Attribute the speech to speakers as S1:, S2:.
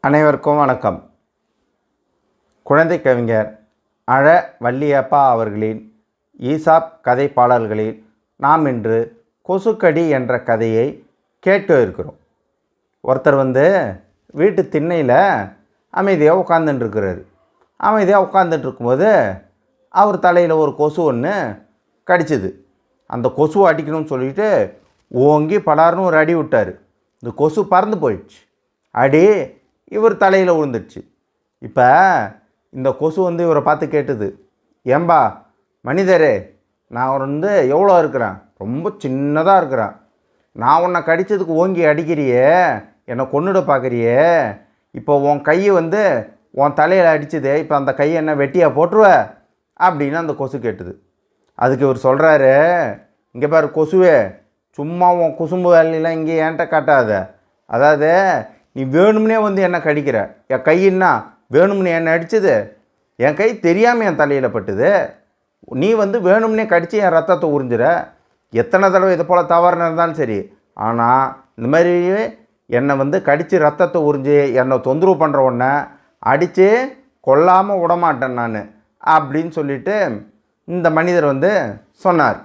S1: அனைவருக்கும் வணக்கம். குழந்தை கவிஞர் அழ வள்ளியப்பா அவர்களின் ஈசாப் கதை பாடல்களில் நாம் இன்று கொசுக்கடி என்ற கதையை கேட்டு இருக்கிறோம். ஒருத்தர் வந்து வீட்டு திண்ணையில் அமைதியாக உட்காந்துட்டுருக்கிறாரு அமைதியாக உட்காந்துட்டு இருக்கும்போது அவர் தலையில் ஒரு கொசு ஒன்று கடிச்சிது. அந்த கொசுவை அடிக்கணும்னு சொல்லிட்டு ஓங்கி படார்னு ஒரு அடி விட்டார். இந்த கொசு பறந்து போயிடுச்சு. அடி இவர் தலையில் விழுந்துடுச்சு. இப்போ இந்த கொசு வந்து இவரை பார்த்து கேட்டுது. ஏம்பா மனிதரே நான் வந்து எவ்வளோ இருக்கிறேன்? ரொம்ப சின்னதாக இருக்கிறேன். நான் உன்னை கடித்ததுக்கு ஓங்கி அடிக்கிறியே என்னை கொன்னுட பார்க்குறியே. இப்போ உன் கையை வந்து உன் தலையில் அடிச்சதே. இப்போ அந்த கையை என்ன வெட்டியாக போட்டுருவ? அப்படின்னு அந்த கொசு கேட்டுது. அதுக்கு இவர் சொல்கிறாரு இங்கே பாரு கொசுவே சும்மா உன் குசும்பு வேலையெல்லாம் இங்கே ஏன்ட்ட காட்டாத. அதாவது நீ வேணும்னே வந்து என்ன கடிக்கிற? என் கையின்னா வேணும்னு என்ன அடித்தது என் கை தெரியாமல் என் தலையில் பட்டுது? நீ வந்து வேணும்னே கடித்து என் ரத்தத்தை உறிஞ்சிற? எத்தனை தடவை இது போல் தவறு நடந்தாலும் சரி. ஆனால் இந்த மாதிரி என்னை வந்து கடித்து ரத்தத்தை உறிஞ்சி என்னை தொந்தரவு பண்ணுற உடனே அடித்து கொல்லாமல் விடமாட்டேன் நான் அப்படின்னு சொல்லிட்டு இந்த மனிதர் வந்து சொன்னார்.